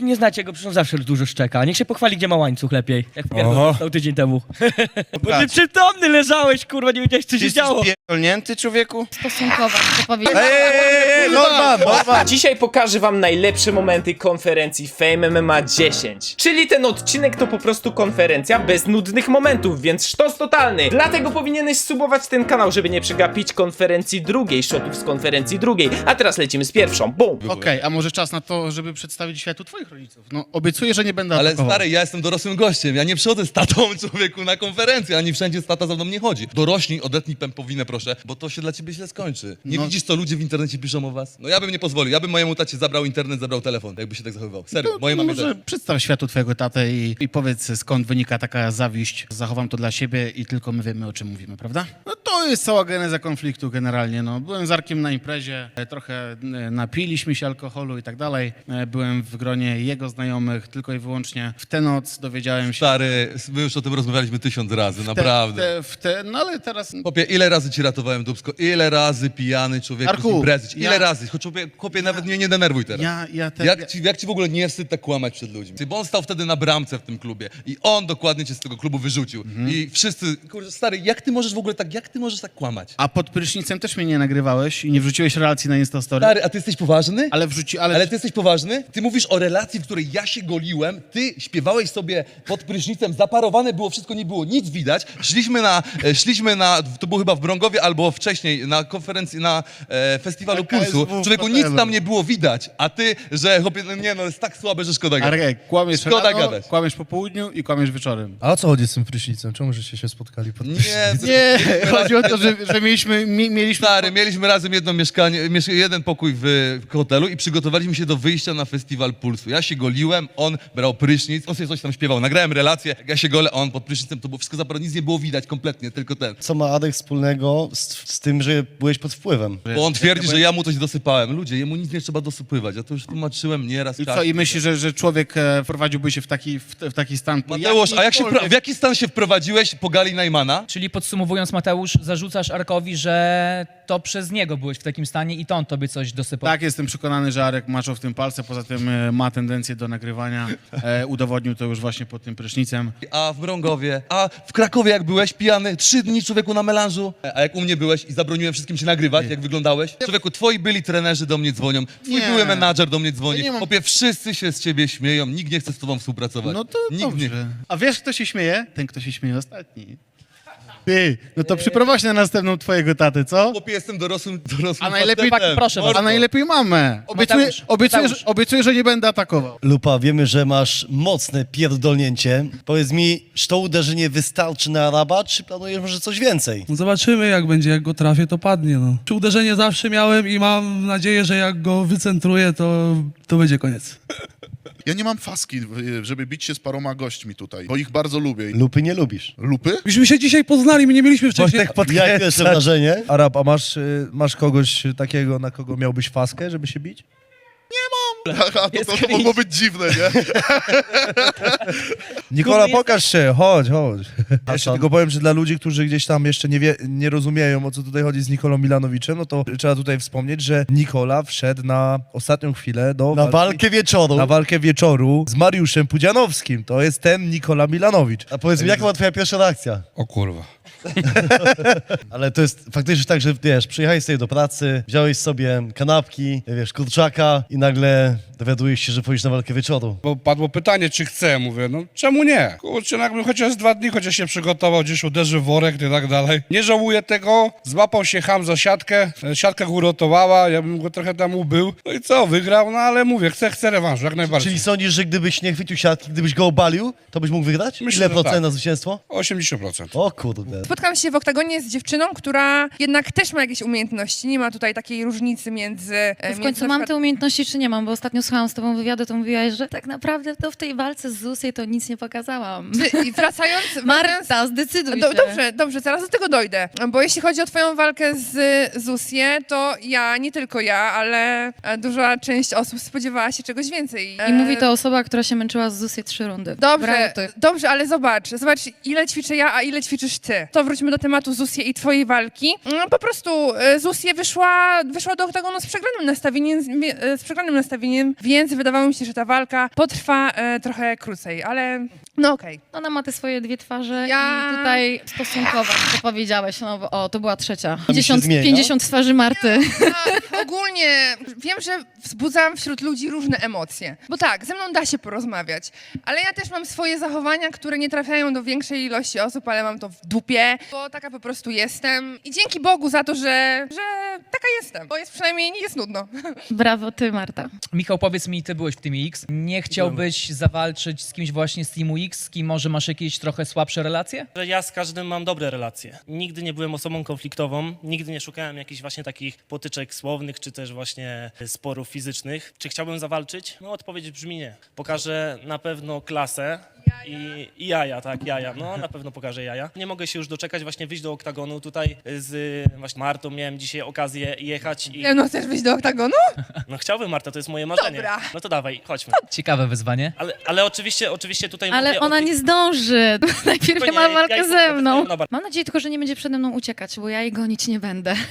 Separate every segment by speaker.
Speaker 1: Nie znacie go, przecież on zawsze dużo szczeka. Niech się pochwali, gdzie ma łańcuch lepiej. Jak
Speaker 2: Oho.
Speaker 1: pierdol tydzień temu. Bo ty przytomny leżałeś, kurwa, nie wiedziałeś, co się
Speaker 2: jesteś
Speaker 1: działo.
Speaker 2: pierdolnięty, człowieku?
Speaker 3: stosunkować, to powiedzieć.
Speaker 2: Ej, ej, ej, Norman, Norman!
Speaker 4: Dzisiaj pokażę wam najlepsze momenty konferencji Fame MMA 10. Czyli ten odcinek to po prostu konferencja bez nudnych momentów, więc sztos totalny. Dlatego powinieneś subować ten kanał, żeby nie przegapić konferencji drugiej, shotów z konferencji drugiej. A teraz lecimy z pierwszą. Bum!
Speaker 5: Okej, a może czas na to, żeby przedstawić światu twoich rodziców? No, obiecuję, że nie będę
Speaker 6: Ale
Speaker 5: atakował.
Speaker 6: stary, ja jestem dorosłym gościem. Ja nie przychodzę z tatą człowieku na konferencję, ani wszędzie z tata za mną nie chodzi. Dorośnij, odetnij pępowinę, proszę, bo to się dla ciebie źle skończy. Nie
Speaker 5: No.
Speaker 6: widzisz, co ludzie w internecie piszą o was? No ja bym nie pozwolił. Ja bym mojemu tacie zabrał internet, zabrał telefon, jakby się tak zachowywał. Serio,
Speaker 5: No,
Speaker 6: mojej
Speaker 5: no
Speaker 6: mamie
Speaker 5: może
Speaker 6: też.
Speaker 5: przedstaw światu twojego tatę i, i powiedz, skąd wynika taka zawiść. Zachowam to dla siebie i tylko my wiemy, o czym mówimy, prawda? No to jest cała geneza konfliktu generalnie, no. Byłem z Arkiem na imprezie, e, trochę e, napiliśmy się alkoholu i tak dalej. E, Byłem w gronie jego znajomych, tylko i wyłącznie. W tę noc dowiedziałem się...
Speaker 6: Stary, my już o tym rozmawialiśmy tysiąc razy,
Speaker 5: w
Speaker 6: naprawdę.
Speaker 5: Te, w te, no ale teraz...
Speaker 6: Chłopie, ile razy ci ratowałem dubsko? Ile razy pijany człowieku
Speaker 5: Arku,
Speaker 6: z imprezy? Ile
Speaker 5: ja-
Speaker 6: razy? Chłopie, chłopie nawet mnie nie denerwuj teraz.
Speaker 5: Ja, ja te,
Speaker 6: Jak ci, jak ci w ogóle nie wstyd tak kłamać przed ludźmi? Bo on stał wtedy na bramce w tym klubie i on dokładnie cię z tego klubu wyrzucił.
Speaker 5: Mhm.
Speaker 6: I wszyscy, stary, jak ty możesz w ogóle tak, jak ty możesz tak kłamać?
Speaker 5: A pod prysznicem też mnie nie nagrywałeś i nie wrzuciłeś relacji na Instastory?
Speaker 6: Stary, a ty jesteś poważny?
Speaker 5: Ale wrzuci, ale,
Speaker 6: Ale ty jesteś poważny? Ty mówisz o relacji, w której ja się goliłem, ty śpiewałeś sobie pod prysznicem, zaparowane było wszystko, nie było nic widać. Szliśmy na, e, szliśmy na, to było chyba w Brągowie albo wcześniej, na konferencji, na e, festiwalu Pulsu. Człowieku, nic tam nie było widać, a ty, że chłopie, no nie no, jest tak słabe, że szkoda gadać.
Speaker 5: Arek, kłamiesz
Speaker 6: Szkoda
Speaker 5: rano,
Speaker 6: gadać.
Speaker 5: kłamiesz po południu i kłamiesz wieczorem.
Speaker 7: A o co chodzi z tym prysznicem? Czemu żeście się spotkali pod prysznicem?
Speaker 6: Nie,
Speaker 5: Nie, chodzi o to, że, że mieliśmy, mi, mieliśmy...
Speaker 6: Stary, mieliśmy razem jedno mieszkanie, miesz- jeden pokój w, w hotelu i przygotowaliśmy się do wyjścia na festiwal Pulsu. Ja się goliłem, on brał prysznic, on sobie coś tam śpiewał. Nagrałem relację, jak ja się golę, on pod prysznicem, to było wszystko zaparone, nic nie było widać kompletnie, tylko ten.
Speaker 8: Co ma Adek wspólnego z, z tym, że byłeś pod wpływem?
Speaker 6: Bo on twierdzi, że ja mu coś dosypałem. Ludzie, jemu nic nie trzeba dosypywać. Ja to już tłumaczyłem nieraz.
Speaker 5: I co,
Speaker 6: tak.
Speaker 5: i myślisz, że, że człowiek e, wprowadziłby się w taki, w, w taki stan...
Speaker 6: Mateusz, a jak się, pra- w jaki stan się wprowadziłeś po gali Najmana?
Speaker 9: Czyli podsumowując, Mateusz, zarzucasz Arkowi, że to przez niego byłeś w takim stanie i to on tobie coś dosypał.
Speaker 5: Tak, jestem przekonany, że Arek maczał w tym palce, poza tym e, ma tendencję do nagrywania. E, udowodnił to już właśnie pod tym prysznicem.
Speaker 6: A w Brągowie, a w Krakowie jak byłeś pijany, trzy dni człowieku na melanżu, a jak u mnie byłeś i zabroniłem wszystkim się nagrywać, jak wyglądałeś? Człowieku, twoi byli trenerzy do mnie dzwonią, twój
Speaker 5: Nie.
Speaker 6: były menadżer do mnie dzwoni,
Speaker 5: Ja nie mam-
Speaker 6: Chłopie, wszyscy się z ciebie śmieją, nikt nie chce z tobą współpracować.
Speaker 5: No to
Speaker 6: nikt
Speaker 5: dobrze.
Speaker 6: nie.
Speaker 5: A wiesz, kto się śmieje? Ten, kto się śmieje ostatni. Ty, no to przyprowadź na następną twojego tatę, co?
Speaker 6: Chłopie, jestem dorosłym, dorosłym
Speaker 5: A najlepiej-
Speaker 6: facetem.
Speaker 9: proszę was.
Speaker 5: A najlepiej mamę. Obiecuję,
Speaker 9: Mateusz,
Speaker 5: obiecuję, że, obiecuję, że nie będę atakował.
Speaker 8: Lupa, wiemy, że masz mocne pierdolnięcie. Powiedz mi, czy to uderzenie wystarczy na Araba, czy planujesz może coś więcej?
Speaker 7: No zobaczymy jak będzie, jak go trafię, to padnie. No. Czy uderzenie zawsze miałem i mam nadzieję, że jak go wycentruję, to, to będzie koniec.
Speaker 10: Ja nie mam faski, żeby bić się z paroma gośćmi tutaj, bo ich bardzo lubię.
Speaker 8: Lupy nie lubisz.
Speaker 10: Lupy?
Speaker 7: Myśmy się dzisiaj poznali, my nie mieliśmy wcześniej...
Speaker 8: Jakie pierwsze wrażenie?
Speaker 7: Arab, a masz, y, masz kogoś takiego, na kogo miałbyś faskę, żeby się bić?
Speaker 10: A to, to, to mogło być dziwne, nie?
Speaker 7: Nikola, pokaż się, chodź, chodź. Jeszcze
Speaker 8: Hassan.
Speaker 7: tylko powiem, że dla ludzi, którzy gdzieś tam jeszcze nie, wie, nie rozumieją, o co tutaj chodzi z Nikolą Milanowiczem, no to trzeba tutaj wspomnieć, że Nikola wszedł na ostatnią chwilę do
Speaker 8: Na
Speaker 7: walki-
Speaker 8: walkę wieczoru.
Speaker 7: na walkę wieczoru z Mariuszem Pudzianowskim. To jest ten Nikola Milanowicz.
Speaker 8: A powiedz mi, jaka była twoja pierwsza reakcja?
Speaker 2: O kurwa.
Speaker 8: Ale to jest faktycznie tak, że wiesz, przyjechałeś sobie do pracy, wziąłeś sobie kanapki, wiesz, kurczaka i nagle dowiadujesz się, że pójdziesz na walkę wieczoru.
Speaker 11: Bo padło pytanie, czy chcę. Mówię, no czemu nie? Kurczę, no jakbym chociaż dwa dni, chociaż się przygotował, gdzieś uderzy w worek i tak dalej. Nie żałuję tego. Złapał się ham za siatkę, e, siatka go uratowała, ja bym go trochę tam ubył. No i co, wygrał, no ale mówię, chcę, chcę rewanżu, jak najbardziej.
Speaker 8: Czyli sądzisz, że gdybyś nie chwycił siatki, gdybyś go obalił, to byś mógł wygrać?
Speaker 11: Myślę,
Speaker 8: Ile
Speaker 11: że
Speaker 8: procent
Speaker 11: tak.
Speaker 8: na zwycięstwo?
Speaker 11: 80%.
Speaker 8: O kurde.
Speaker 3: Spotkałam się w oktagonie z dziewczyną, która jednak też ma jakieś umiejętności. Nie ma tutaj takiej różnicy między... e,
Speaker 12: W
Speaker 3: między
Speaker 12: końcu
Speaker 3: na
Speaker 12: mam
Speaker 3: przykład-
Speaker 12: te umiejętności, czy nie mam? Bo ostatnio słuchałam z tobą wywiadu, to mówiłaś, że tak naprawdę to w tej walce z Zusej to nic nie pokazałam.
Speaker 3: I wracając...
Speaker 12: Marta, zdecyduj
Speaker 3: Do,
Speaker 12: się.
Speaker 3: dobrze, dobrze, zaraz do tego dojdę. Bo jeśli chodzi o twoją walkę z Zusie, to ja, nie tylko ja, ale e, duża część osób spodziewała się czegoś więcej.
Speaker 12: I mówi to osoba, która się męczyła z Zusej trzy rundy.
Speaker 3: Dobrze, dobrze, ale zobacz, zobacz ile ćwiczę ja, a ile ćwiczysz ty. To wróćmy do tematu Zusie i twojej walki. Mm, Po prostu e, Zusie wyszła, wyszła do oktagonu z przegranym nastawieniem, e, z przegranym nastawieniem nim, więc wydawało mi się, że ta walka potrwa e, trochę krócej, ale no okej.
Speaker 12: Ona ma te swoje dwie twarze
Speaker 3: Ja-
Speaker 12: i tutaj stosunkowo, to powiedziałeś, no bo- o, to była trzecia.
Speaker 8: się
Speaker 12: 50,
Speaker 8: zmienia?
Speaker 12: 50 twarzy Marty.
Speaker 3: Ja ogólnie wiem, że wzbudzam wśród ludzi różne emocje. Bo tak, ze mną da się porozmawiać, ale ja też mam swoje zachowania, które nie trafiają do większej ilości osób, ale mam to w dupie, bo taka po prostu jestem. I dzięki Bogu za to, że, że taka jestem, bo jest przynajmniej nie jest nudno.
Speaker 12: Brawo ty, Marta.
Speaker 9: Michał, powiedz mi, ty byłeś w Teamie X. Nie chciałbyś zawalczyć z kimś właśnie z Teamu X, z kim może masz jakieś trochę słabsze relacje?
Speaker 13: ja z każdym mam dobre relacje. Nigdy nie byłem osobą konfliktową, nigdy nie szukałem jakichś właśnie takich potyczek słownych, czy też właśnie sporów fizycznych. Czy chciałbym zawalczyć? No odpowiedź brzmi nie. Pokażę na pewno klasę i, i jaja, tak, jaja. No na pewno pokażę jaja. Nie mogę się już doczekać właśnie wyjść do oktagonu. Tutaj z właśnie Martą miałem dzisiaj okazję jechać i
Speaker 3: Nie no, chcesz wyjść do oktagonu?
Speaker 13: no chciałbym Marta, to jest moje marzenie.
Speaker 3: Dobra.
Speaker 13: No to dawaj, chodźmy.
Speaker 9: Ciekawe wyzwanie.
Speaker 13: Ale, ale oczywiście, oczywiście tutaj
Speaker 12: Ale
Speaker 13: mówię o
Speaker 12: ona nie zdąży. Najpierw ma
Speaker 13: ja
Speaker 12: walkę ze mną.
Speaker 13: dobra.
Speaker 12: Mam nadzieję tylko, że nie będzie przede mną uciekać, bo ja jej gonić nie będę.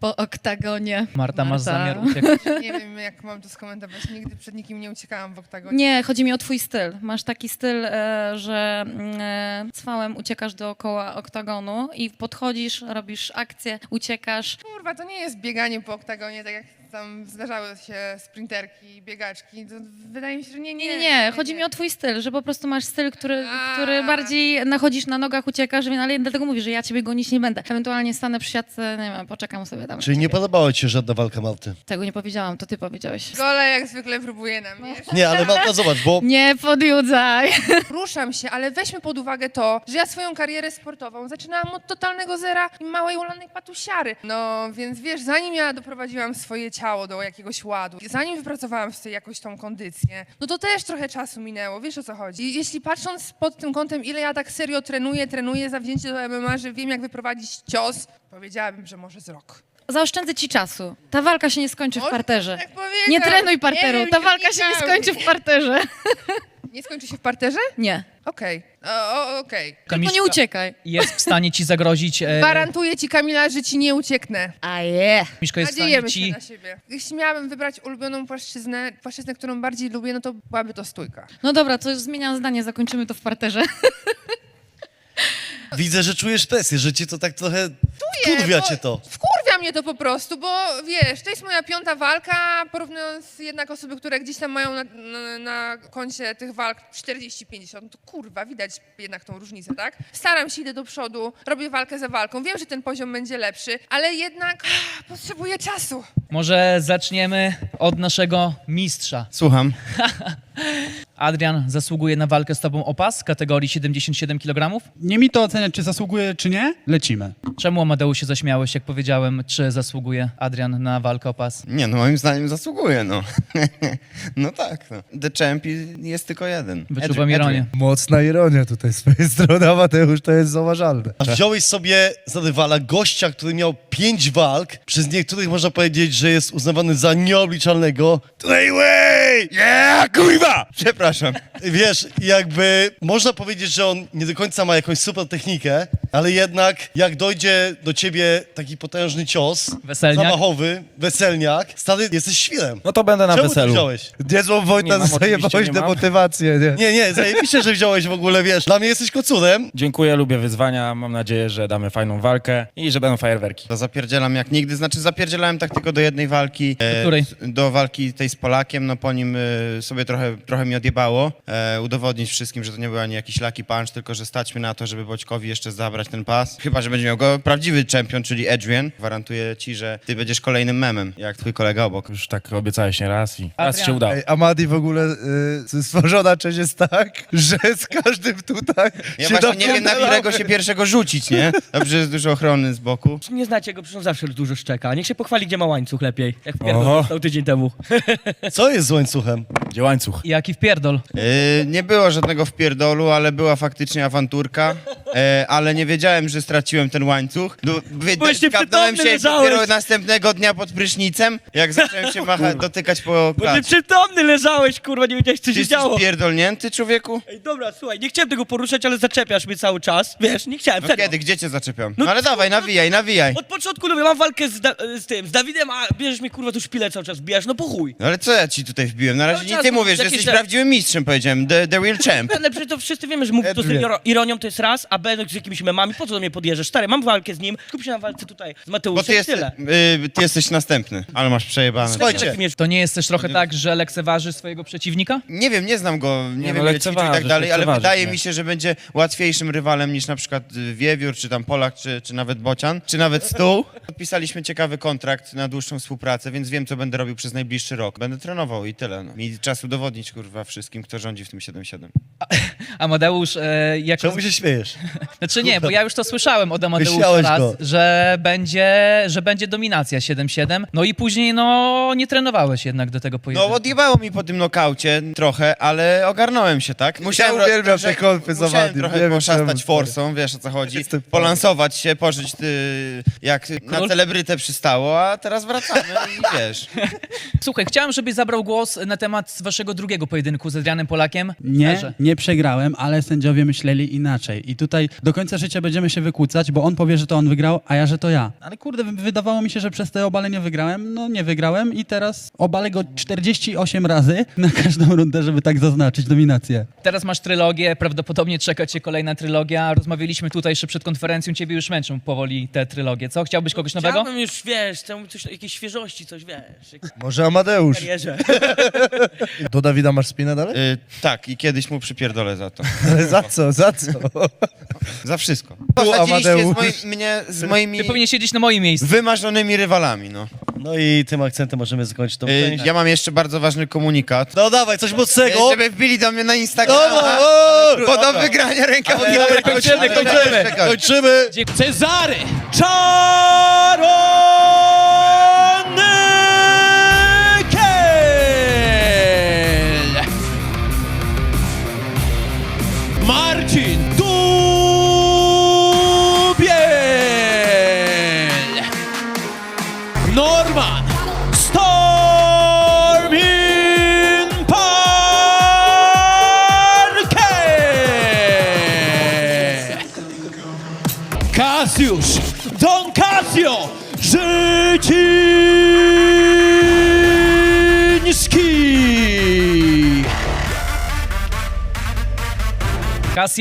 Speaker 12: Po oktagonie.
Speaker 9: Marta, masz zamiar uciekać?
Speaker 3: Nie wiem, jak mam to skomentować. Nigdy przed nikim nie uciekałam w oktagonie.
Speaker 12: Nie, chodzi mi o twój styl. Masz taki styl, e, że mm, e, cwałem uciekasz dookoła oktagonu i podchodzisz, robisz akcję, uciekasz.
Speaker 3: Kurwa, to nie jest bieganie po oktagonie, tak jak tam zdarzały się sprinterki, biegaczki. To wydaje mi się, że nie, nie.
Speaker 12: Nie, nie, nie. Chodzi mi o twój styl, że po prostu masz styl, który,
Speaker 3: A.
Speaker 12: który bardziej nachodzisz na nogach, uciekasz, więc- ale dlatego mówię, że ja ciebie gonić nie będę. Ewentualnie stanę przy siatce, nie wiem, poczekam sobie tam.
Speaker 8: Czyli nie podobała ci się żadna walka Marty?
Speaker 12: Tego nie powiedziałam, to ty powiedziałeś.
Speaker 3: Gole jak zwykle próbuje na mnie.
Speaker 8: Nie, ale Marta, zobacz, bo
Speaker 12: Nie podjudzaj.
Speaker 3: Ruszam się, ale weźmy pod uwagę to, że ja swoją karierę sportową zaczynałam od totalnego zera i małej ulanej patusiary. No więc wiesz, zanim ja doprowadziłam swoje ciało do jakiegoś ładu, zanim wypracowałam sobie jakoś tą kondycję, no to też trochę czasu minęło, wiesz o co chodzi. I jeśli patrząc pod tym kątem, ile ja tak serio trenuję, trenuję zawzięcie do MMA, że wiem jak wyprowadzić cios, powiedziałabym, że może z rok.
Speaker 12: Zaoszczędzę ci czasu. Ta walka się nie skończy w parterze.
Speaker 3: tak.
Speaker 12: Nie trenuj parteru,
Speaker 3: wiem,
Speaker 12: ta walka się nie skończy w parterze.
Speaker 3: Nie skończy się w parterze?
Speaker 12: Nie,
Speaker 3: Okej, O, o, okej.
Speaker 12: tylko nie uciekaj.
Speaker 9: Jest w stanie ci zagrozić... E,
Speaker 3: Gwarantuję ci, Kamila, że ci nie ucieknę.
Speaker 12: A je.
Speaker 9: Miszko jest w stanie
Speaker 3: Nadziejemy się
Speaker 9: ci...
Speaker 3: na siebie. Jeśli miałabym wybrać ulubioną płaszczyznę, płaszczyznę, którą bardziej lubię, no to byłaby to stójka.
Speaker 12: No dobra, to już zmieniam zdanie, zakończymy to w parterze.
Speaker 8: widzę, że czujesz presję, że cię to tak trochę kurwia cię to.
Speaker 3: Wkurwia mnie to po prostu, bo wiesz, to jest moja piąta walka, porównując jednak osoby, które gdzieś tam mają na, na, na koncie tych walk 40-50, no to kurwa, widać jednak tą różnicę, tak? Staram się, idę do przodu, robię walkę za walką, wiem, że ten poziom będzie lepszy, ale jednak ah, potrzebuję czasu.
Speaker 9: Może zaczniemy od naszego mistrza.
Speaker 2: Słucham.
Speaker 9: Adrian zasługuje na walkę z tobą o pas kategorii 77 kg.
Speaker 11: Nie mi to oceniać, czy zasługuje, czy nie. Lecimy.
Speaker 9: Czemu Amadeusz się zaśmiałeś, jak powiedziałem, czy zasługuje Adrian na walkę o pas?
Speaker 2: Nie, no moim zdaniem zasługuje, no. no tak, no. The champ jest tylko jeden.
Speaker 9: Wyczuwam ironię.
Speaker 7: Mocna ironia tutaj z twojej strony, Mateusz, to jest zauważalne.
Speaker 8: A wziąłeś sobie za rywala gościa, który miał pięć walk, przez niektórych można powiedzieć, że jest uznawany za nieobliczalnego. Way!
Speaker 2: Yeah, kurwa! Przepraszam.
Speaker 8: Wiesz, jakby można powiedzieć, że on nie do końca ma jakąś super technikę, ale jednak jak dojdzie do ciebie taki potężny cios,
Speaker 9: Weselniak?
Speaker 8: zamachowy, weselniak, stary, jesteś świrem.
Speaker 2: No to będę na
Speaker 8: Czemu ty
Speaker 2: weselu.
Speaker 8: wziąłeś?
Speaker 7: Niezłą
Speaker 2: Nie
Speaker 7: Wojta
Speaker 2: mam,
Speaker 7: zajebałeś
Speaker 2: oczywiście nie mam.
Speaker 7: demotywację, nie?
Speaker 8: Nie, nie, zajebiście, że wziąłeś w ogóle, wiesz, dla mnie jesteś kocurem.
Speaker 14: Dziękuję, lubię wyzwania. Mam nadzieję, że damy fajną walkę i że będą fajerwerki.
Speaker 2: To zapierdzielam jak nigdy, znaczy zapierdzielałem tak tylko do jednej walki. e,
Speaker 9: której?
Speaker 2: Do walki tej z Polakiem, no po nim e, sobie trochę, trochę mi odjebało. E, udowodnić wszystkim, że to nie był ani jakiś lucky punch, tylko że stać mi na to, żeby Boćkowi jeszcze zabrać ten pas. Chyba, że będzie miał go prawdziwy czempion, czyli Adrian. Gwarantuję ci, że ty będziesz kolejnym memem, jak twój kolega obok.
Speaker 14: Już tak obiecałeś nie raz i raz
Speaker 9: Adrian.
Speaker 14: się udało.
Speaker 7: Ej, Amadi w ogóle y, stworzona część jest tak, że z każdym tutaj
Speaker 2: Ja
Speaker 7: się
Speaker 2: właśnie nie wiem, na
Speaker 7: dopierdalamy.
Speaker 2: którego się pierwszego rzucić, nie? Dobrze, że jest dużo ochrony z boku.
Speaker 1: Nie znacie go, przecież on zawsze dużo szczeka. Niech się pochwali, gdzie ma łańcuch lepiej, jak
Speaker 14: Oho.
Speaker 1: pierdol dostał tydzień temu.
Speaker 8: Co jest z łańcuchem?
Speaker 14: Gdzie łańcuch?
Speaker 9: I jaki wpierdol.
Speaker 2: Yy, nie było żadnego wpierdolu, ale była faktycznie awanturka, e, ale nie wiedziałem, że straciłem ten łańcuch. No, wy-
Speaker 1: Byłeś nieprzytomny,
Speaker 2: się
Speaker 1: leżałeś.
Speaker 2: dopiero następnego dnia pod prysznicem, jak zacząłem się macha, dotykać po
Speaker 1: Bo ty
Speaker 2: klatce.
Speaker 1: przytomny leżałeś, kurwa, nie wiedziałeś, co
Speaker 2: Ty
Speaker 1: się
Speaker 2: jesteś
Speaker 1: działo.
Speaker 2: pierdolnięty, człowieku?
Speaker 1: Ej, dobra, słuchaj, nie chciałem tego poruszać, ale zaczepiasz mnie cały czas. Wiesz, nie chciałem,
Speaker 2: No
Speaker 1: serio.
Speaker 2: kiedy, gdzie cię zaczepiam?
Speaker 1: No
Speaker 2: No ale dawaj, nawijaj, nawijaj.
Speaker 1: Od początku mówię, mam walkę z, da z tym, z Dawidem, a bierzesz mnie, kurwa, tu szpilę cały czas wbijasz, no po chuj.
Speaker 2: No ale co ja ci tutaj wbiłem? Na razie
Speaker 1: Cały
Speaker 2: nie
Speaker 1: czas
Speaker 2: ty
Speaker 1: mówisz
Speaker 2: mówisz, że
Speaker 1: jakieś
Speaker 2: jesteś
Speaker 1: te-
Speaker 2: prawdziwym mistrzem, powiedziałem. The, the real champ.
Speaker 1: Ale przecież to wszyscy wiemy, że mówisz to z iro- ironią, to jest raz, a B, no, z jakimiś memami, po co do mnie podjeżdżasz? Stary, mam walkę z nim, skup się na walce tutaj z
Speaker 2: Bo
Speaker 1: Mateuszem
Speaker 2: ty, jest,
Speaker 1: tyle.
Speaker 2: y, ty jesteś następny, ale masz przejebane.
Speaker 7: Słuchajcie,
Speaker 9: To nie jest też trochę tak, że lekceważysz swojego przeciwnika?
Speaker 2: Nie wiem, nie znam go, nie,
Speaker 14: no,
Speaker 2: wiem ile ćwiczył i tak
Speaker 14: lekceważysz,
Speaker 2: dalej, ale
Speaker 14: lekceważysz,
Speaker 2: wydaje
Speaker 14: nie.
Speaker 2: mi się, że będzie łatwiejszym rywalem niż na przykład y, Wiewiór, czy tam Polak, czy, czy nawet Bocian, czy nawet Stół. Podpisaliśmy ciekawy kontrakt na dłuższą współpracę, więc wiem, co będę robił przez najbliższy rok. Będę trenował i tyle. No. Mi czas udowodnić, kurwa, wszystkim, kto rządzi w tym 7-7.
Speaker 9: Amadeusz, e, jak...
Speaker 8: Czemu się śmiejesz?
Speaker 9: Znaczy nie, bo ja już to słyszałem od Amadeusza
Speaker 8: Wyśmiałeś
Speaker 9: raz,
Speaker 8: go.
Speaker 9: że będzie, że będzie dominacja 7-7, no i później no nie trenowałeś jednak do tego
Speaker 2: No
Speaker 9: pojedynku.
Speaker 2: odjebało mi po tym nokaucie trochę, ale ogarnąłem się, tak?
Speaker 7: Ja uwielbiam
Speaker 2: trochę-
Speaker 7: te konfy z
Speaker 2: Musiałem
Speaker 7: Amadiem,
Speaker 2: trochę poszastać forsą, wiesz o co chodzi,
Speaker 7: Jestem
Speaker 2: polansować się, pożyć ty, jak na
Speaker 9: Król?
Speaker 2: celebrytę przystało, a teraz wracamy i wiesz.
Speaker 9: Słuchaj, chciałem, żebyś zabrał głos na temat waszego drugiego pojedynku z Adrianem Polakiem.
Speaker 15: Nie,
Speaker 9: Erze.
Speaker 15: nie przegrałem, ale sędziowie myśleli inaczej. I tutaj do końca życia będziemy się wykłócać, bo on powie, że to on wygrał, a ja, że to ja. Ale kurde, wy- wydawało mi się, że przez te obalenie wygrałem. No nie wygrałem i teraz obalę go 48 razy na każdą rundę, żeby tak zaznaczyć dominację.
Speaker 9: Teraz masz trylogię, prawdopodobnie czeka cię kolejna trylogia. Rozmawialiśmy tutaj jeszcze przed konferencją, ciebie już męczą powoli te trylogie. Co, chciałbyś kogoś nowego?
Speaker 1: Chciałbym już, wiesz, chciałbym coś, jakiejś świeżości, coś, wiesz, jak
Speaker 7: Może Amadeusz.
Speaker 1: karierze.
Speaker 7: Do Dawida masz spinę dalej?
Speaker 2: Y, tak, i kiedyś mu przypierdolę za to.
Speaker 7: Ale za co, za co?
Speaker 2: Za wszystko.
Speaker 7: Tu
Speaker 2: Posadziliście z
Speaker 7: Amadeusz.
Speaker 2: moi, mnie z moimi
Speaker 9: Ty powinien siedzieć na moim miejscu.
Speaker 2: wymarzonymi rywalami, no.
Speaker 8: No i tym akcentem możemy zakończyć tą
Speaker 2: Y,
Speaker 8: część.
Speaker 2: ja mam jeszcze bardzo ważny komunikat.
Speaker 8: No dawaj, coś mocnego!
Speaker 2: Y, Żeby wbili do mnie na Instagrama,
Speaker 8: No, no, no,
Speaker 2: bo do
Speaker 8: dobra.
Speaker 2: wygrania.
Speaker 8: Ale kończymy, kończymy, kończymy!
Speaker 9: Cezary!
Speaker 1: Czarony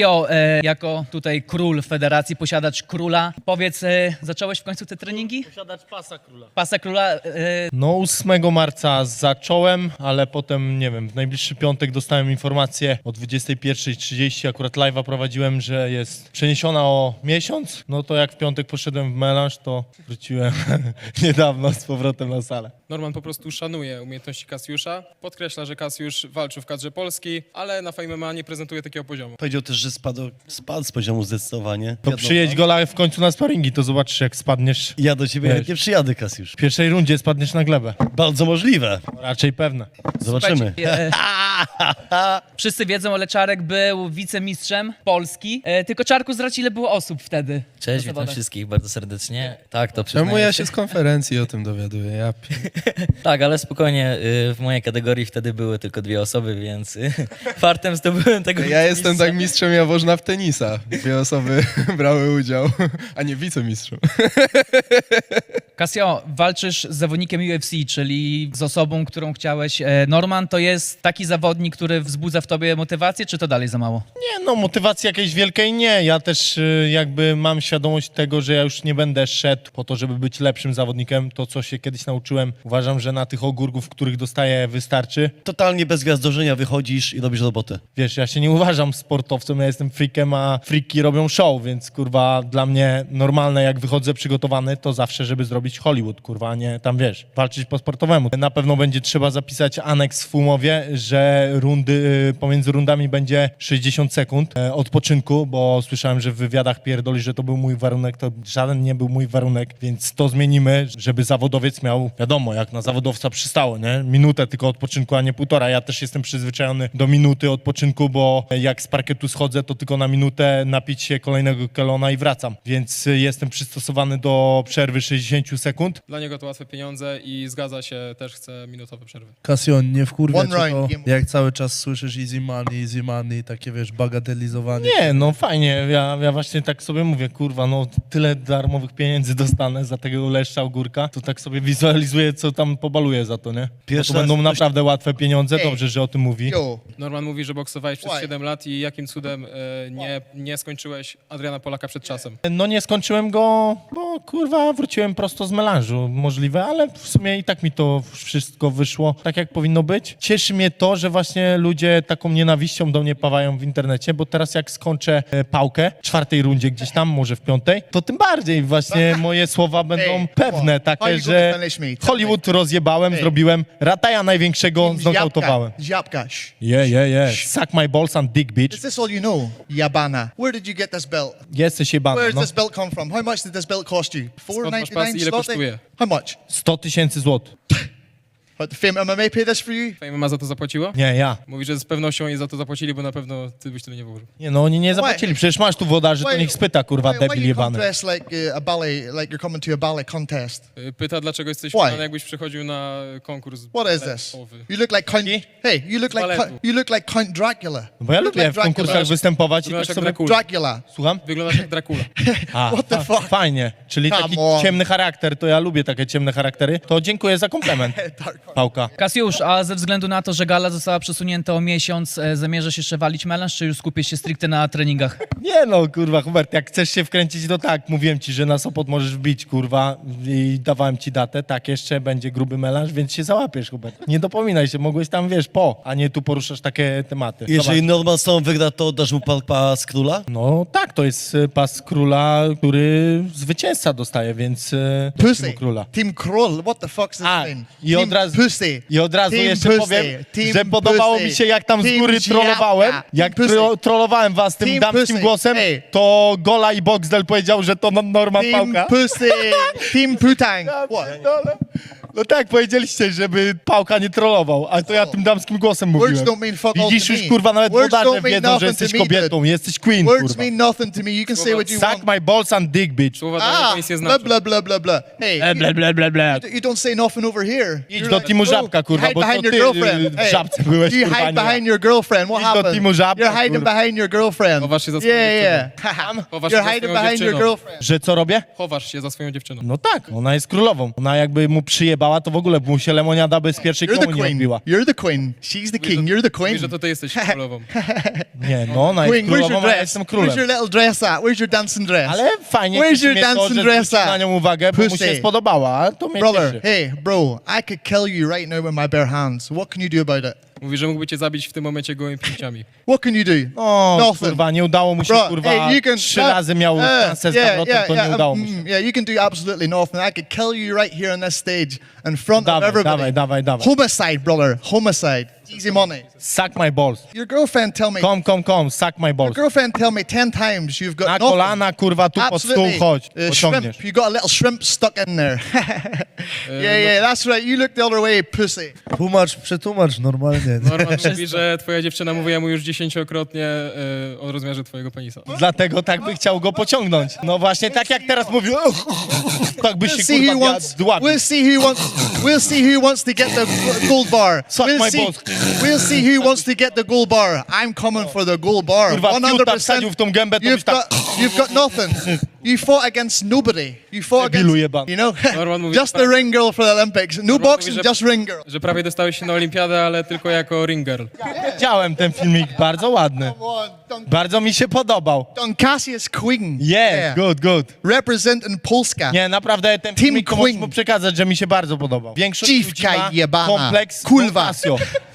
Speaker 9: E, jako tutaj król federacji, posiadacz króla, powiedz, e, zacząłeś w końcu te treningi?
Speaker 14: Posiadacz pasa króla.
Speaker 9: Pasa króla, e,
Speaker 14: No 8 marca zacząłem, ale potem, nie wiem, w najbliższy piątek dostałem informację o 21.30, akurat live'a prowadziłem, że jest przeniesiona o miesiąc. No to jak w piątek poszedłem w melanż, to wróciłem niedawno z powrotem na salę.
Speaker 16: Norman po prostu szanuje umiejętności Kasiusza. Podkreśla, że Kasiusz walczył w kadrze Polski, ale na Fame MMA nie prezentuje takiego poziomu.
Speaker 8: Powiedział też, że spadł, spadł z poziomu zdecydowanie.
Speaker 14: To
Speaker 8: Wiadomo.
Speaker 14: przyjedź go live w końcu na sparingi, to zobaczysz jak spadniesz.
Speaker 8: Ja do ciebie
Speaker 14: Wiesz.
Speaker 8: chętnie przyjadę, Kasiusz.
Speaker 14: W pierwszej rundzie spadniesz na glebę.
Speaker 8: Bardzo możliwe.
Speaker 14: Raczej pewne.
Speaker 8: Zobaczymy.
Speaker 9: Słuchajcie, e, wszyscy wiedzą, ale Czarek był wicemistrzem Polski. E, tylko Czarku zdradź, ile było osób wtedy.
Speaker 17: Cześć, witam
Speaker 9: zawodach.
Speaker 17: wszystkich bardzo serdecznie. Tak, to
Speaker 16: Czemu
Speaker 17: przyznaję
Speaker 16: ja się z konferencji o tym dowiaduję? Ja pi...
Speaker 17: Tak, ale spokojnie, y, w mojej kategorii wtedy były tylko dwie osoby, więc y, fartem zdobyłem tego
Speaker 16: Ja jestem tak mistrzem Jaworzna w tenisa. Dwie osoby brały udział, a nie wicemistrzem.
Speaker 9: Casio, walczysz z zawodnikiem UFC, czyli z osobą, którą chciałeś. E, Norman to jest taki zawodnik, który wzbudza w tobie motywację, czy to dalej za mało?
Speaker 14: Nie, no motywacji jakiejś wielkiej nie. Ja też y, jakby mam świadomość tego, że ja już nie będę szedł po to, żeby być lepszym zawodnikiem. To, co się kiedyś nauczyłem, uważam, że na tych ogórków, których dostaję, wystarczy.
Speaker 8: Totalnie bez gwiazdorzenia wychodzisz i robisz robotę.
Speaker 14: Wiesz, ja się nie uważam sportowcem, ja jestem freakiem, a freaki robią show, więc kurwa dla mnie normalne, jak wychodzę przygotowany, to zawsze, żeby zrobić robić Hollywood, kurwa, a nie tam, wiesz, walczyć po sportowemu. Na pewno będzie trzeba zapisać aneks w umowie, że rundy, y, pomiędzy rundami będzie 60 sekund e, odpoczynku, bo słyszałem, że w wywiadach pierdoli, że to był mój warunek, to żaden nie był mój warunek, więc to zmienimy, żeby zawodowiec miał, wiadomo, jak na zawodowca przystało, nie? Minutę tylko odpoczynku, a nie półtora. Ja też jestem przyzwyczajony do minuty odpoczynku, bo jak z parkietu schodzę, to tylko na minutę napić się kolejnego kelona i wracam. Więc jestem przystosowany do przerwy 60 sekund.
Speaker 16: Dla niego to łatwe pieniądze i zgadza się, też chce minutowe przerwy.
Speaker 7: Kasjon, nie wkurwia
Speaker 6: One
Speaker 7: cię to,
Speaker 6: round, game-
Speaker 7: jak cały czas słyszysz easy money, easy money, takie wiesz, bagatelizowanie.
Speaker 14: Nie, no fajnie, ja, ja właśnie tak sobie mówię, kurwa, no tyle darmowych pieniędzy dostanę za tego leszcza ogórka, to tak sobie wizualizuję, co tam pobaluję za to, nie?
Speaker 8: Pierwszy
Speaker 14: Bo to
Speaker 8: raz
Speaker 14: będą naprawdę łatwe pieniądze, dobrze, że o tym mówi.
Speaker 16: Norman mówi, że boksowałeś przez 7 lat i jakim cudem e, nie, nie skończyłeś Adriana Polaka przed czasem?
Speaker 14: No nie skończyłem go, bo kurwa wróciłem prosto z melanżu, możliwe, ale w sumie i tak mi to wszystko wyszło tak, jak powinno być. Cieszy mnie to, że właśnie ludzie taką nienawiścią do mnie pawają w internecie, bo teraz jak skończę e, pałkę w czwartej rundzie gdzieś tam, może w piątej, to tym bardziej właśnie moje słowa będą pewne, takie, że Hollywood rozjebałem, zrobiłem, Rataja największego znokautowałem.
Speaker 18: Yapkash.
Speaker 14: Yeah, yeah, yeah. Suck my balls and dick, bitch.
Speaker 18: Is this all you know? Yabana. Where did you get this belt?
Speaker 14: Jesteś jebany,
Speaker 18: Where does
Speaker 14: no.
Speaker 18: this belt come from? How much did this belt cost you?
Speaker 16: Skąd masz pas i
Speaker 18: 4.99
Speaker 16: ile
Speaker 18: zloty?
Speaker 16: kosztuje?
Speaker 18: How much?
Speaker 14: 100 tysięcy złotych.
Speaker 18: But the Fame MMA pay this for you?
Speaker 16: Fame ma za to zapłaciło?
Speaker 14: Nie, ja.
Speaker 16: Mówi, że z pewnością oni za to zapłacili, bo na pewno ty byś tyle nie wyłożył.
Speaker 14: Nie no, oni nie zapłacili, przecież masz tu wodarzy, to niech spyta, kurwa,
Speaker 18: Why, why
Speaker 14: debil
Speaker 18: you come
Speaker 14: jebany.
Speaker 18: dressed like uh, a ballet, like you're coming to a ballet contest?
Speaker 16: Y, Pyta, dlaczego jesteś
Speaker 18: Why?
Speaker 16: ubrany, jakbyś przychodził na konkurs
Speaker 18: What is this? You look like Count. Hey, you look like
Speaker 16: Baletu.
Speaker 18: Count, you look like Count Dracula.
Speaker 14: No bo ja
Speaker 18: You look
Speaker 14: lubię
Speaker 18: like
Speaker 14: w konkursach
Speaker 18: Dracula.
Speaker 14: występować i
Speaker 16: Wyglądasz
Speaker 14: tak
Speaker 16: jak
Speaker 14: sobie...
Speaker 16: Dracula.
Speaker 18: Dracula.
Speaker 14: Słucham?
Speaker 16: Wyglądasz jak Dracula.
Speaker 14: A,
Speaker 18: What the fuck?
Speaker 14: Fajnie, czyli
Speaker 18: Come
Speaker 14: taki
Speaker 18: on.
Speaker 14: ciemny charakter, to ja lubię takie ciemne charaktery. To dziękuję za komplement, Pałka.
Speaker 9: Kasiusz, a ze względu na to, że gala została przesunięta o miesiąc, e, zamierzasz jeszcze walić melanż, czy już skupisz się stricte na treningach?
Speaker 14: Nie no, kurwa, Hubert, jak chcesz się wkręcić, to tak, mówiłem ci, że na Sopot możesz wbić, kurwa, i dawałem ci datę, tak, jeszcze będzie gruby melanż, więc się załapiesz, Hubert. Nie dopominaj się, mogłeś tam, wiesz, po, a nie tu poruszasz takie tematy.
Speaker 8: Jeżeli
Speaker 14: Zobacz.
Speaker 8: Norman Stone wygra, to dasz mu pa- pas króla?
Speaker 14: No tak, to jest y, pas króla, który zwycięzca dostaje, więc y,
Speaker 18: Pussy.
Speaker 14: króla.
Speaker 18: Team Krull. What the fuck's this
Speaker 14: A, i
Speaker 18: Team
Speaker 14: od razu,
Speaker 18: Pussy.
Speaker 14: i od razu
Speaker 18: Team
Speaker 14: jeszcze
Speaker 18: pussy.
Speaker 14: powiem,
Speaker 18: Team
Speaker 14: że podobało
Speaker 18: pussy.
Speaker 14: mi się jak tam z
Speaker 18: Team
Speaker 14: góry trollowałem,
Speaker 18: Team
Speaker 14: jak
Speaker 18: pussy.
Speaker 14: tro, trollowałem was tym
Speaker 18: Team
Speaker 14: damskim
Speaker 18: pussy.
Speaker 14: głosem,
Speaker 18: Ej.
Speaker 14: to Gola i Boxdel powiedział, że to Norman
Speaker 18: Team
Speaker 14: Pałka.
Speaker 18: Pussy. Team Putang. What?
Speaker 14: No tak, powiedzieliście, żeby Pałka nie trollował, a to ja tym damskim głosem mówiłem.
Speaker 18: Words don't mean fuck all
Speaker 14: Widzisz
Speaker 18: to
Speaker 14: już,
Speaker 18: me.
Speaker 14: kurwa, nawet
Speaker 18: Words
Speaker 14: wodarze
Speaker 18: don't mean
Speaker 14: wiedzą, że
Speaker 18: nothing
Speaker 14: jesteś
Speaker 18: to me,
Speaker 14: kobietą,
Speaker 18: dude.
Speaker 14: jesteś queen,
Speaker 18: Words
Speaker 14: kurwa.
Speaker 18: mean nothing to me. You can say what you
Speaker 14: Suck
Speaker 18: want.
Speaker 14: my balls and dick, bitch.
Speaker 16: Słowa
Speaker 18: Ah,
Speaker 16: ah, nic nie
Speaker 18: blah,
Speaker 16: znaczy.
Speaker 18: blah, blah, blah, blah. Hey,
Speaker 14: ble, ble, ble, ble.
Speaker 18: you, you don't say nothing over here.
Speaker 14: Idź
Speaker 18: You're
Speaker 14: do
Speaker 18: like, oh,
Speaker 14: Żabka, kurwa,
Speaker 18: you
Speaker 14: bo to
Speaker 18: behind
Speaker 14: ty
Speaker 18: your girlfriend.
Speaker 14: y, w Żabce byłeś,
Speaker 18: you
Speaker 14: kurwa,
Speaker 18: hide
Speaker 14: nie
Speaker 18: behind your girlfriend. What
Speaker 14: Idź do
Speaker 18: happened?
Speaker 14: teamu Żabka,
Speaker 18: You're hiding
Speaker 14: kurwa.
Speaker 18: behind your girlfriend.
Speaker 16: Chowasz się za swoją
Speaker 18: Yeah, yeah.
Speaker 16: dziewczyną. Chowasz się
Speaker 18: You're
Speaker 16: za
Speaker 18: hiding
Speaker 16: swoją
Speaker 18: behind your
Speaker 16: dziewczyną.
Speaker 18: girlfriend.
Speaker 14: Że co robię?
Speaker 16: Chowasz się za swoją dziewczyną.
Speaker 14: No tak, ona jest królową. Ona jakby mu przyjebała, to w ogóle mu się lemoniada bez pierwszej
Speaker 18: You're the
Speaker 14: komunii
Speaker 18: queen.
Speaker 14: odbiła.
Speaker 18: You're the queen. She's the king. You're the queen.
Speaker 16: Mówi, że to ty jesteś królową.
Speaker 14: Nie, no ona jest
Speaker 18: Queen, where's your
Speaker 14: królową, a ja
Speaker 18: dress?
Speaker 14: jestem
Speaker 18: Where's
Speaker 14: królem.
Speaker 18: your little dress at? Where's your dancing dress?
Speaker 14: Ale fajnie
Speaker 18: Where's
Speaker 14: cieszy
Speaker 18: your
Speaker 14: mnie to,
Speaker 18: dancing
Speaker 14: że
Speaker 18: dress
Speaker 14: zwrócił na nią uwagę, bo mu
Speaker 18: Pussy.
Speaker 14: się spodobała, to mnie
Speaker 18: Brother,
Speaker 14: cieszy.
Speaker 18: hey, bro, I could kill you right now with my bare hands. What can you do about it?
Speaker 16: Mówi, że mógłby cię zabić w tym momencie gołymi pięściami.
Speaker 18: What can you do?
Speaker 14: O,
Speaker 18: Nothing.
Speaker 14: kurwa, nie udało mu się,
Speaker 18: Bro,
Speaker 14: kurwa,
Speaker 18: hey, you can,
Speaker 14: trzy
Speaker 18: uh,
Speaker 14: razy miał
Speaker 18: uh,
Speaker 14: szansę z nawrotem, to nie udało mu się.
Speaker 18: mm, yeah, you can do absolutely nothing. I could kill you right here on this stage in front
Speaker 14: Dawaj,
Speaker 18: of everybody.
Speaker 14: dawaj, dawaj, dawaj.
Speaker 18: Homicide, brother. Homicide. Easy money.
Speaker 14: Suck my balls.
Speaker 18: Your girlfriend tell me.
Speaker 14: Kom, kom, kom, suck my
Speaker 18: Your
Speaker 14: balls.
Speaker 18: girlfriend tell me ten times you've got
Speaker 14: Na
Speaker 18: nothing.
Speaker 14: kolana, kurwa, tu pod stół
Speaker 18: Absolutely.
Speaker 14: chodź,
Speaker 18: Uh,
Speaker 14: pociągniesz.
Speaker 18: shrimp. You got a little shrimp stuck in there. yeah, yeah, that's right. You look the other way, pussy.
Speaker 7: Tłumacz, przetłumacz normalnie. nie?
Speaker 16: Norman mówi, że twoja dziewczyna mówiła mu już dziesięciokrotnie e, o rozmiarze twojego penisa.
Speaker 14: Dlatego tak by chciał go pociągnąć. No właśnie, tak jak teraz mówił, tak by
Speaker 18: We'll
Speaker 14: się
Speaker 18: see who
Speaker 14: kurwa
Speaker 18: wants.
Speaker 14: dławił.
Speaker 18: We'll see who wants. We'll see who wants to get the gold bar.
Speaker 14: Suck
Speaker 18: we'll
Speaker 14: my
Speaker 18: see.
Speaker 14: balls.
Speaker 18: We'll see who wants to get the gold bar. I'm coming for the gold bar.
Speaker 14: Kurwa,
Speaker 18: One
Speaker 14: fiuta
Speaker 18: hundred
Speaker 14: wsadził w
Speaker 18: percent.
Speaker 14: tą gębę, to byś
Speaker 18: You've
Speaker 14: tak...
Speaker 18: got. You've got nothing. You fought against nobody. You fought
Speaker 14: Debilu
Speaker 18: against.
Speaker 14: jebany.
Speaker 18: You know.
Speaker 16: Norman mówi,
Speaker 18: just the ring girl for the Olympics. No boxing,
Speaker 16: mówi, że-
Speaker 18: just ring girl.
Speaker 16: Że prawie dostałeś się na olimpiadę, ale tylko jako ring girl.
Speaker 14: Widziałem ten filmik, bardzo ładny. Bardzo mi się podobał.
Speaker 18: Don Cassius Queen.
Speaker 14: Yeah, good, good.
Speaker 18: Representing Polska.
Speaker 14: Nie, naprawdę ten
Speaker 18: Team
Speaker 14: filmik to możesz
Speaker 18: Queen.
Speaker 14: mu przekazać, że mi się bardzo podobał. Większość
Speaker 18: Dziwka
Speaker 14: ludzi ma
Speaker 18: jebana.
Speaker 14: kompleks
Speaker 18: Kurwa.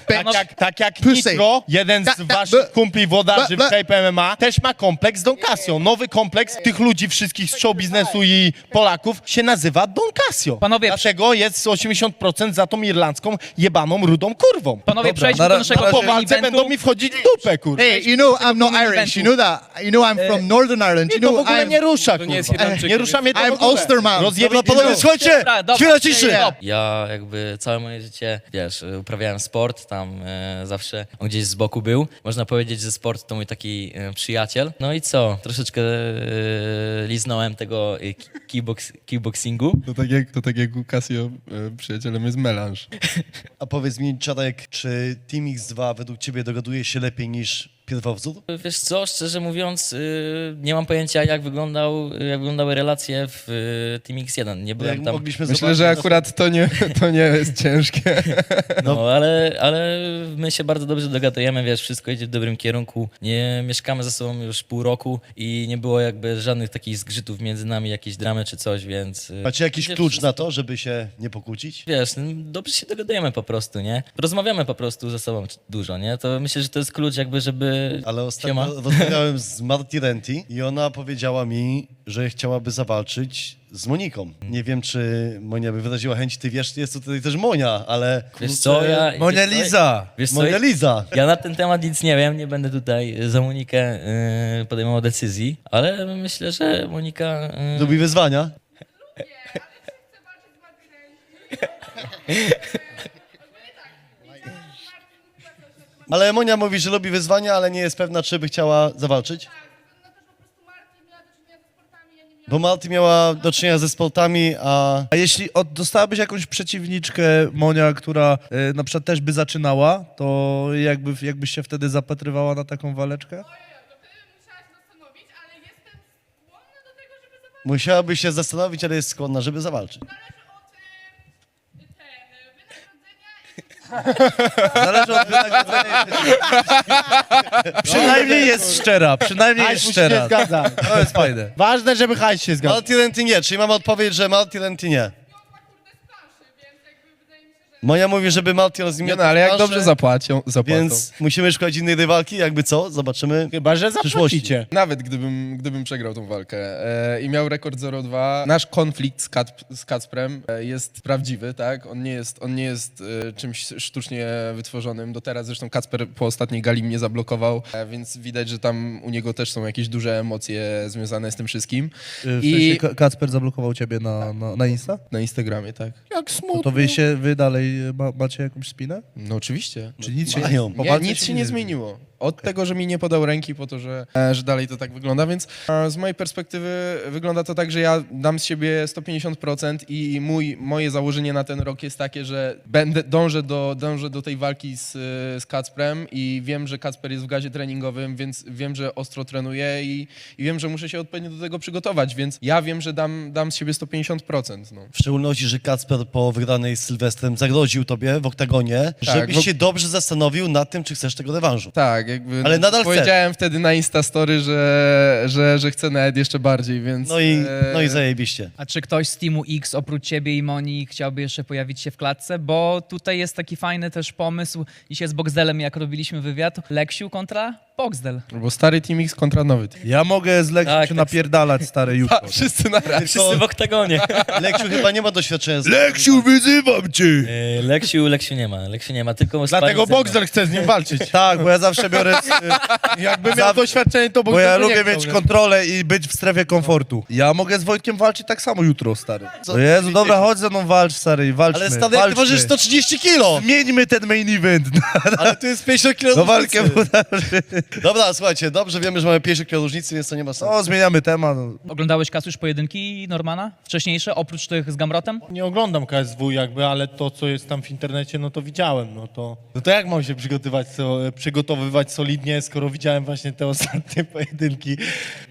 Speaker 14: Tak jak, tak jak
Speaker 18: Pussy.
Speaker 14: Nitro, jeden
Speaker 18: Da-
Speaker 14: z
Speaker 18: da-
Speaker 14: waszych
Speaker 18: b-
Speaker 14: kumpli włodarzy
Speaker 18: b-
Speaker 14: w Shape MMA, też ma kompleks Don Casio. Nowy kompleks tych ludzi wszystkich z show biznesu i Polaków się nazywa Don Casio.
Speaker 9: Panowie-
Speaker 14: Dlaczego jest 80% za tą irlandzką jebaną rudą kurwą?
Speaker 9: Panowie, przejdźmy
Speaker 7: na
Speaker 9: do
Speaker 7: ra-
Speaker 9: naszego
Speaker 7: na razie-
Speaker 14: Po walce
Speaker 9: eventu.
Speaker 14: będą mi wchodzić w dupę, kurwa.
Speaker 18: Hey, you know I'm not Irish. You know that. You know I'm from Northern Ireland. You
Speaker 14: Mnie to w
Speaker 18: know
Speaker 14: ogóle
Speaker 18: I'm
Speaker 14: nie rusza,
Speaker 16: To nie jest
Speaker 14: kurwa.
Speaker 16: Irlandczyk,
Speaker 14: Nie rusza mnie to w
Speaker 18: I'm
Speaker 14: ogóle.
Speaker 18: Ulsterman.
Speaker 14: Rozjebie
Speaker 8: Dobra, panowie, słuchajcie,
Speaker 9: Dobra, dobra.
Speaker 8: chwila ciszy.
Speaker 17: Ja jakby całe moje życie, wiesz, uprawiałem sport, tam e, zawsze on gdzieś z boku był. Można powiedzieć, że sport to mój taki e, przyjaciel. No i co? Troszeczkę e, liznąłem tego e, kickbox, kickboxingu.
Speaker 16: To tak jak, to tak jak u Casio przyjacielem jest melanż.
Speaker 8: A powiedz mi, Czarek, czy Team X2 według ciebie dogaduje się lepiej niż pierwowzór?
Speaker 17: Wiesz co, szczerze mówiąc, y, nie mam pojęcia jak, wyglądał, jak wyglądały relacje w y, Team X1. Nie byłem tam.
Speaker 8: mogliśmy
Speaker 16: Myślę,
Speaker 8: zobaczyć
Speaker 16: że akurat to nie, to nie jest ciężkie.
Speaker 17: No, ale, ale my się bardzo dobrze dogadujemy, wiesz, wszystko idzie w dobrym kierunku. Nie mieszkamy ze sobą już pół roku i nie było jakby żadnych takich zgrzytów między nami, jakieś dramy czy coś, więc... y,
Speaker 8: Macie jakiś klucz
Speaker 17: wszystko-
Speaker 8: na to, żeby się nie pokłócić?
Speaker 17: Wiesz, no, dobrze się dogadujemy po prostu, nie? Rozmawiamy po prostu ze sobą dużo, nie? To myślę, że to jest klucz jakby, żeby...
Speaker 8: Ale
Speaker 17: Siema.
Speaker 8: ostatnio rozmawiałem z Marty Renti i ona powiedziała mi, że chciałaby zawalczyć z Moniką. Nie wiem, czy Monia by wyraziła chęć, ty wiesz, jest tutaj też Monia, ale...
Speaker 17: Wiesz co, ja...
Speaker 7: Monia
Speaker 17: wiesz co,
Speaker 7: Lisa.
Speaker 17: Wiesz co,
Speaker 8: Monia Lisa.
Speaker 17: Ja na ten temat nic nie wiem, nie będę tutaj za Monikę y, podejmował decyzji, ale myślę, że Monika... y,
Speaker 8: Lubi wyzwania? Ale Monia mówi, że lubi wyzwania, ale nie jest pewna, czy by chciała zawalczyć. Bo Marty miała do czynienia ze sportami, a
Speaker 7: A jeśli od, dostałabyś jakąś przeciwniczkę, Monia, która e, na przykład też by zaczynała, to jakby, jakbyś się wtedy zapatrywała na taką waleczkę?
Speaker 8: musiałaby się zastanowić, ale jest skłonna, żeby zawalczyć.
Speaker 7: Zależy od wynagrodzenia. Przynajmniej jest szczera, przynajmniej
Speaker 14: Hajs
Speaker 7: jest
Speaker 14: musi się
Speaker 7: szczera.
Speaker 14: zgadzać.
Speaker 7: To jest fajne.
Speaker 14: Ważne, żeby hajs się zgadzał.
Speaker 8: Marty Renty nie, czyli mamy odpowiedź, że Marty Renty nie. Moja mówi, żeby Marty z nim
Speaker 16: Nie no, ale jak dobrze zapłacią, zapłacą.
Speaker 8: Więc musimy szukać innej rywalki, jakby co? Zobaczymy.
Speaker 14: Chyba, że
Speaker 8: w przyszłości.
Speaker 14: zapłacicie.
Speaker 16: Nawet gdybym, gdybym przegrał tą walkę e, i miał rekord 0-2, nasz konflikt z, Kat, z Kacprem e, jest prawdziwy, tak? On nie jest, on nie jest e, czymś sztucznie wytworzonym. Do teraz zresztą Kacper po ostatniej gali mnie zablokował, e, więc widać, że tam u niego też są jakieś duże emocje związane z tym wszystkim.
Speaker 7: W
Speaker 16: I-
Speaker 7: sensie Ka- Kacper zablokował ciebie na, na, na Insta?
Speaker 16: Na Instagramie, tak.
Speaker 14: Jak
Speaker 7: No
Speaker 14: smutno.
Speaker 7: to wy się, wy dalej macie jakąś spinę?
Speaker 16: No oczywiście.
Speaker 7: Czy nic się,
Speaker 8: Mają.
Speaker 16: Nie, nic się nie zmieniło. Od tego, że mi nie podał ręki po to, że, e, że dalej to tak wygląda, więc e, z mojej perspektywy wygląda to tak, że ja dam z siebie 150% i mój, moje założenie na ten rok jest takie, że będę, dążę, do, dążę do tej walki z, e, z Kacprem i wiem, że Kacper jest w gazie treningowym, więc wiem, że ostro trenuję i, i wiem, że muszę się odpowiednio do tego przygotować, więc ja wiem, że dam, dam z siebie 150%. No.
Speaker 8: W szczególności, że Kacper po wygranej z Sylwestrem zagroził tobie w oktagonie,
Speaker 16: Tak,
Speaker 8: żebyś
Speaker 16: bo-
Speaker 8: się dobrze zastanowił nad tym, czy chcesz tego rewanżu.
Speaker 16: Tak, jakby
Speaker 8: Ale nadal
Speaker 16: powiedziałem wtedy na Instastory, że, że, że chcę nawet jeszcze bardziej, więc...
Speaker 8: No i, no i
Speaker 16: e,
Speaker 8: zajebiście.
Speaker 9: A czy ktoś z Teamu X oprócz ciebie i Moni chciałby jeszcze pojawić się w klatce? Bo tutaj jest taki fajny też pomysł. Dzisiaj z Boxdelem, jak robiliśmy wywiad, Leksiu kontra Boxdel.
Speaker 16: Bo stary Team X kontra nowy Team
Speaker 7: Ja mogę z Leksiu
Speaker 17: Tak,
Speaker 7: się
Speaker 17: tak.
Speaker 7: napierdalać, stare jutro.
Speaker 16: Wszyscy na raz.
Speaker 17: Wszyscy w oktagonie.
Speaker 8: Leksiu chyba nie ma doświadczenia z...
Speaker 7: Leksiu, wyzywam cię!
Speaker 17: E, Leksiu, Leksiu nie ma, Leksiu nie ma, tylko
Speaker 14: Dlatego
Speaker 17: ze mną.
Speaker 14: Boxer chce z nim walczyć.
Speaker 7: Tak, bo ja zawsze biorę...
Speaker 14: Jakby miał
Speaker 7: Za-
Speaker 14: doświadczenie, to
Speaker 7: Bo ja
Speaker 14: by nie
Speaker 7: lubię
Speaker 14: chciał,
Speaker 7: mieć
Speaker 14: nie?
Speaker 7: kontrolę i być w strefie komfortu. Ja mogę z Wojtkiem walczyć tak samo jutro, stary. O Jezu, dobra, chodź ze mną walcz, stary, i walczmy.
Speaker 8: Ale stary, jak ty
Speaker 7: walczmy.
Speaker 8: ważysz 130 kilo!
Speaker 7: Zmieńmy ten main event
Speaker 8: Ale to jest 50 kilo
Speaker 7: No walkę.
Speaker 8: Dobra, słuchajcie, dobrze wiemy, że mamy 50 kilo różnicy, więc to nie ma sensu.
Speaker 7: No, zmieniamy temat. no.
Speaker 9: Oglądałeś Kasusz pojedynki Normana? Wcześniejsze, oprócz tych z Gamrotem?
Speaker 14: Nie oglądam KSW jakby, ale to, co jest tam w internecie, no to widziałem, no to... No to jak mam się przygotowywać, co, przygotowywać solidnie, skoro widziałem właśnie te ostatnie pojedynki,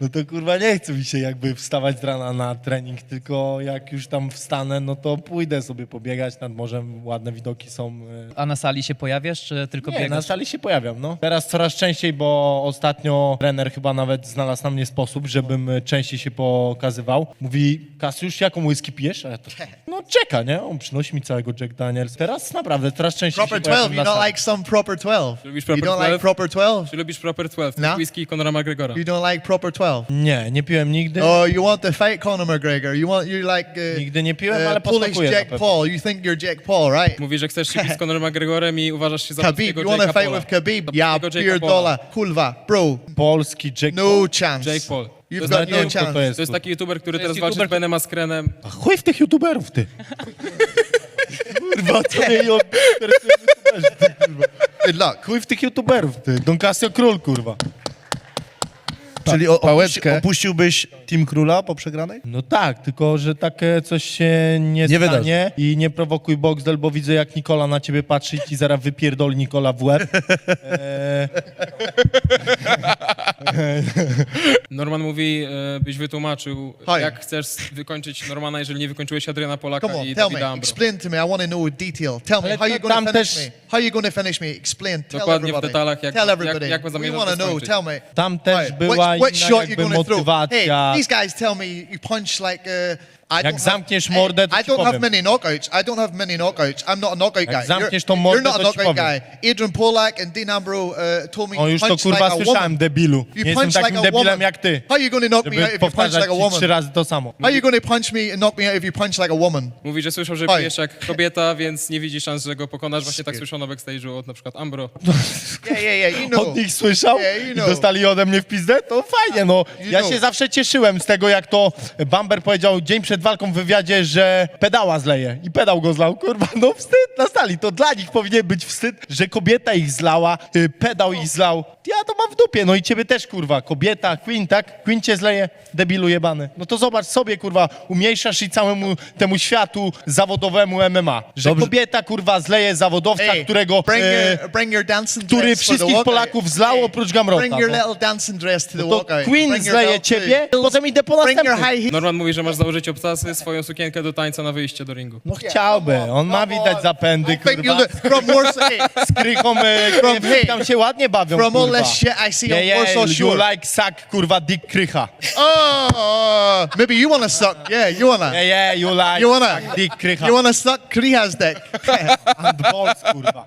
Speaker 14: no to kurwa nie chce mi się jakby wstawać z rana na trening, tylko jak już tam wstanę, no to pójdę sobie pobiegać nad morzem, ładne widoki są. e,
Speaker 9: A na sali się pojawiasz, czy tylko
Speaker 14: nie,
Speaker 9: biegasz?
Speaker 14: na sali się pojawiam, no. Teraz coraz częściej, bo ostatnio trener chyba nawet znalazł na mnie sposób, żebym e, częściej się pokazywał. Mówi, Kasiusz, jaką whisky pijesz? A ja to, no czeka, nie? On przynosi mi całego Jack Daniels. Teraz naprawdę, coraz częściej
Speaker 18: Proper
Speaker 14: się pojawiam
Speaker 18: 12, you don't like some proper 12?
Speaker 19: Lubisz
Speaker 18: You
Speaker 19: Proper
Speaker 18: don't like
Speaker 19: 12?
Speaker 18: Proper 12?
Speaker 19: Czy lubisz Proper 12?
Speaker 18: No.
Speaker 19: Whisky Conora McGregora.
Speaker 18: You don't like proper 12?
Speaker 14: Nie, nie piłem nigdy.
Speaker 18: Oh, you want to fight Conor McGregor? You want you like uh,
Speaker 14: Nigdy nie piłem,
Speaker 18: uh,
Speaker 14: ale
Speaker 18: Polish Jack. Paul? You think you're Jack Paul, right?
Speaker 19: Mówi, że chcesz się z Conorem McGregorem i uważasz się za
Speaker 18: Khabib, you want to
Speaker 19: Jake'a
Speaker 18: fight
Speaker 19: Paula.
Speaker 18: with Khabib? Ja
Speaker 19: Paula.
Speaker 18: kurwa, bro.
Speaker 14: Polski Jack
Speaker 18: No chance.
Speaker 19: Jake Paul.
Speaker 18: You've got
Speaker 19: jest
Speaker 18: no chance.
Speaker 14: to jest.
Speaker 19: Taki youtuber, który teraz walczy z Benem Askrenem.
Speaker 14: A chuj w tych youtuberów, ty. Kurwa, co mnie ją kurwa.
Speaker 18: Luck.
Speaker 14: Chuj w tych youtuberów, ty. Don Casio Król, kurwa.
Speaker 7: Czyli o, opuści,
Speaker 16: Pałeczkę.
Speaker 7: opuściłbyś Team Króla po przegranej?
Speaker 14: No tak, tylko że takie coś się nie,
Speaker 7: Nie
Speaker 14: stanie i nie prowokuj Boxdel, bo widzę jak Nikola na ciebie patrzy i ci zaraz wypierdoli Nikola w łeb. Eee,
Speaker 19: Norman mówi, e, byś wytłumaczył,
Speaker 18: Hi.
Speaker 19: jak chcesz wykończyć Normana, jeżeli nie wykończyłeś Adriana Polaka
Speaker 18: Come on,
Speaker 19: i
Speaker 18: tell
Speaker 19: Davida
Speaker 18: me.
Speaker 19: Ambro.
Speaker 18: Explain to me. I want to know detail. Tell me
Speaker 14: Ale
Speaker 18: how you
Speaker 14: to
Speaker 18: going
Speaker 14: tam
Speaker 18: to finish
Speaker 14: też-
Speaker 18: me. How you going to finish me? Explain. Tell
Speaker 19: Dokładnie w
Speaker 18: everybody.
Speaker 19: detalach, jak-
Speaker 18: tell
Speaker 19: jak-
Speaker 18: everybody.
Speaker 19: jak
Speaker 18: We
Speaker 19: zamierzasz
Speaker 18: want to
Speaker 19: to
Speaker 18: know.
Speaker 19: skończyć.
Speaker 18: Tell me.
Speaker 14: tam też
Speaker 18: Right,
Speaker 14: była
Speaker 18: which shot
Speaker 14: you're
Speaker 18: going to throw? Hey, these guys tell me you punch like. Uh, I
Speaker 14: Jak
Speaker 18: don't have-
Speaker 14: zamkniesz
Speaker 18: hey,
Speaker 14: mordę, to
Speaker 18: I
Speaker 14: ci
Speaker 18: don't have
Speaker 14: powiem.
Speaker 18: many knockouts. I don't have many knockouts. I'm not a knockout
Speaker 14: Jak
Speaker 18: guy.
Speaker 14: zamkniesz
Speaker 18: you're,
Speaker 14: tą mordę,
Speaker 18: you're not a
Speaker 14: to ci
Speaker 18: knockout
Speaker 14: powiem.
Speaker 18: guy. Adrian Polak and Dean Ambro uh, told me
Speaker 14: O,
Speaker 18: you
Speaker 14: już to
Speaker 18: punch
Speaker 14: kurwa
Speaker 18: like a
Speaker 14: słyszałem,
Speaker 18: woman.
Speaker 14: debilu.
Speaker 18: You
Speaker 14: Nie jestem
Speaker 18: punch
Speaker 14: takim
Speaker 18: like a
Speaker 14: debilem
Speaker 18: woman.
Speaker 14: jak ty.
Speaker 18: How you to knock me out
Speaker 14: Żeby
Speaker 18: if you punch
Speaker 14: powtarzać
Speaker 18: like a
Speaker 14: ci
Speaker 18: woman?
Speaker 14: trzy razy to samo.
Speaker 18: How you to punch me and knock me out if you punch like a woman?
Speaker 19: Mówi, że słyszał, że
Speaker 18: Oj.
Speaker 19: jak kobieta, więc nie widzi szans, że go pokonasz. Właśnie tak słyszono backstage'u od na przykład Ambro.
Speaker 18: Yeah, yeah, yeah. You know.
Speaker 14: Od nich słyszał
Speaker 18: Yeah, you
Speaker 14: i
Speaker 18: know.
Speaker 14: dostali ode mnie w pizdę, to fajnie, no.
Speaker 18: You
Speaker 14: Ja
Speaker 18: know.
Speaker 14: się zawsze cieszyłem z tego, jak to Bamber powiedział dzień przed walką w wywiadzie, że pedała zleje. I pedał go zlał, kurwa, no wstyd na stali. To dla nich powinien być wstyd, że kobieta ich zlała, y, pedał ich zlał. Ja to mam w dupie, no i ciebie też, kurwa. Kobieta, Queen, tak? Queen cię zleje, debilu jebany. No to zobacz sobie, kurwa, umniejszasz i całemu temu światu zawodowemu MMA. Że
Speaker 7: Dobrze.
Speaker 14: kobieta, kurwa, zleje zawodowca,
Speaker 18: Hey,
Speaker 14: którego...
Speaker 18: bring,
Speaker 14: e,
Speaker 18: your, bring your dancing
Speaker 14: który
Speaker 18: dress for the
Speaker 14: wszystkich. Polaków zlał oprócz Gamrota,
Speaker 18: Bring your
Speaker 14: no.
Speaker 18: little dancing dress to the
Speaker 14: to
Speaker 18: walkout.
Speaker 14: Queen
Speaker 18: Bring your
Speaker 14: zleje
Speaker 18: belt
Speaker 14: ciebie, potem idę po
Speaker 18: Bring your
Speaker 14: następny.
Speaker 18: high heels.
Speaker 19: Norman mówi, że masz założyć obcasy, swoją sukienkę do tańca na wyjście do ringu.
Speaker 14: No chciałby, on ma widać zapędy, kurwa.
Speaker 18: from Warsaw.
Speaker 14: Z krychą, e, tam się ładnie bawią,
Speaker 18: from all
Speaker 14: kurwa.
Speaker 18: this shit I see
Speaker 14: Yeah,
Speaker 18: on
Speaker 14: yeah,
Speaker 18: Warsaw
Speaker 14: you
Speaker 18: Shore.
Speaker 14: like suck, kurwa, dick krycha.
Speaker 18: Oh, maybe you want to suck. Yeah, you wanna.
Speaker 14: Yeah, yeah, you like
Speaker 18: You wanna.
Speaker 14: suck dick krycha.
Speaker 18: You wanna suck Kriha's dick.
Speaker 14: And balls, kurwa.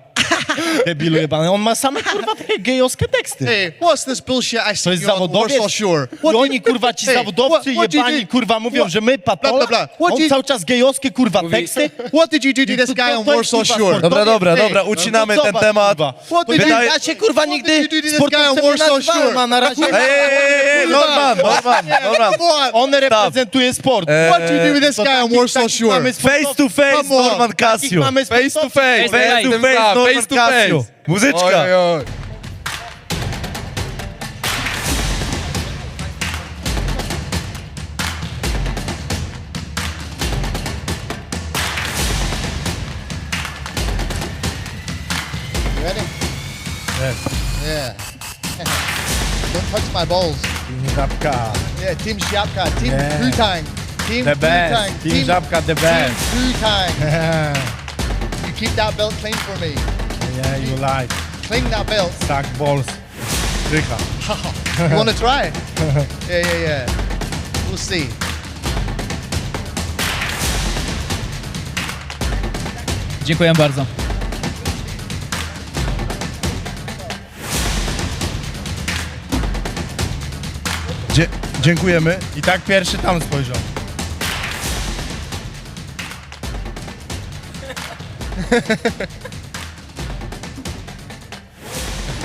Speaker 14: Debilu jebany. On ma same, kurwa, takie gejowskie teksty.
Speaker 18: Hey, what's this bullshit I see
Speaker 14: To jest
Speaker 18: you on
Speaker 14: zawodowiec
Speaker 18: Warsaw Shore?
Speaker 14: i oni, kurwa, ci
Speaker 18: Hey,
Speaker 14: zawodowcy
Speaker 18: what- what you
Speaker 14: jebani, kurwa, mówią,
Speaker 18: What-
Speaker 14: że my patole,
Speaker 18: blah, blah. What
Speaker 14: on
Speaker 18: you-
Speaker 14: cały czas gejowskie, kurwa,
Speaker 19: Mówi-
Speaker 14: teksty.
Speaker 18: What did you do to this guy on
Speaker 14: To jest,
Speaker 18: Warsaw Shore?
Speaker 7: Dobra, dobra,
Speaker 18: Hey,
Speaker 7: dobra, ucinamy
Speaker 14: No
Speaker 7: ten temat.
Speaker 18: What did
Speaker 7: Wydaje-
Speaker 18: you,
Speaker 14: Ja się, kurwa, nigdy
Speaker 18: did you do this guy on
Speaker 14: sportowcem nie
Speaker 18: Warsaw
Speaker 14: nazywałem,
Speaker 18: Shore?
Speaker 14: a na razie...
Speaker 7: Ej, ej, ej, Norman, Norman, Norman.
Speaker 14: On reprezentuje sport.
Speaker 18: what did you do with this
Speaker 14: To
Speaker 18: guy on Warsaw
Speaker 14: takich
Speaker 18: Shore?
Speaker 14: mamy
Speaker 7: Face to face,
Speaker 18: Come on.
Speaker 7: Norman
Speaker 14: Takich
Speaker 7: Casio.
Speaker 14: mamy
Speaker 6: Face to
Speaker 14: sportowców.
Speaker 6: face, face to face,
Speaker 7: Norman
Speaker 6: face to face.
Speaker 7: Muzyczka.
Speaker 6: Oj, oj.
Speaker 18: Ready? Yeah. Don't touch my balls.
Speaker 7: Żabka.
Speaker 18: Yeah, Team Siatka, Team
Speaker 7: Yeah.
Speaker 18: Krutang, Team
Speaker 7: The best.
Speaker 18: Krutang,
Speaker 7: Team Żabka, the best.
Speaker 18: Team Krutang. you keep that belt clean for me.
Speaker 7: Yeah, you like.
Speaker 18: Clean that belt.
Speaker 7: Suck balls. Krycha.
Speaker 18: You want to try? yeah, yeah, yeah. We'll see.
Speaker 9: Dziękuję bardzo.
Speaker 7: Dzie- dziękujemy.
Speaker 14: I tak pierwszy tam spojrzał.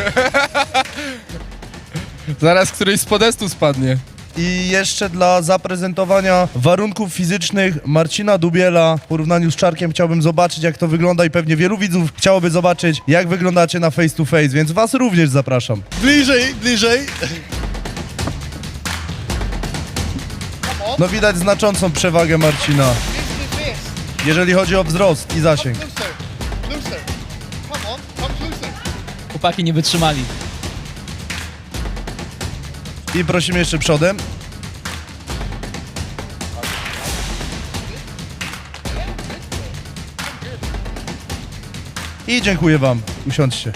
Speaker 6: Zaraz któryś z podestu spadnie.
Speaker 7: I jeszcze dla zaprezentowania warunków fizycznych Marcina Dubiela w porównaniu z Czarkiem chciałbym zobaczyć, jak to wygląda i pewnie wielu widzów chciałoby zobaczyć, jak wyglądacie na face to face, więc was również zapraszam. Bliżej, bliżej. No widać znaczącą przewagę Marcina, jeżeli chodzi o wzrost i zasięg.
Speaker 9: Chłopaki nie wytrzymali.
Speaker 7: I prosimy jeszcze przodem. I dziękuję wam. Usiądźcie.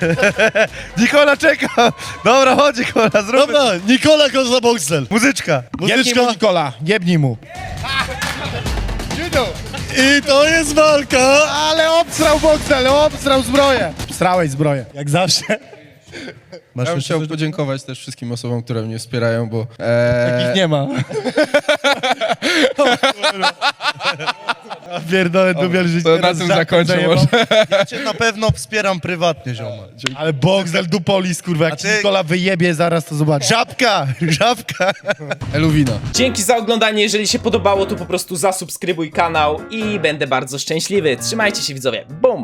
Speaker 7: Nikola czeka! Dobra, chodź Nikola, zróbmy.
Speaker 8: Dobra, Nikola Kozla Boxel.
Speaker 7: Muzyczka.
Speaker 8: Muzyczka.
Speaker 18: Nikola, jebnij mu.
Speaker 8: I to jest walka.
Speaker 18: Ale obsrał Boxel, obsrał zbroję. Obsrałeś zbroję.
Speaker 8: Jak zawsze.
Speaker 7: Masz
Speaker 16: ja bym chciał podziękować też wszystkim osobom, które mnie wspierają, bo... E,
Speaker 8: Takich nie ma. Pierdolę, dubiel życie.
Speaker 16: to na tym zakończę może.
Speaker 7: Ja cię na pewno wspieram prywatnie, zioma.
Speaker 8: Ale Boxel dupolis, kurwa, jak
Speaker 7: A
Speaker 8: ci
Speaker 7: ty-
Speaker 8: Nikola wyjebie, zaraz to zobacz.
Speaker 7: Żabka, żabka.
Speaker 16: Eluwina.
Speaker 4: Dzięki za oglądanie, jeżeli się podobało, to po prostu zasubskrybuj kanał i będę bardzo szczęśliwy. Trzymajcie się widzowie, bum!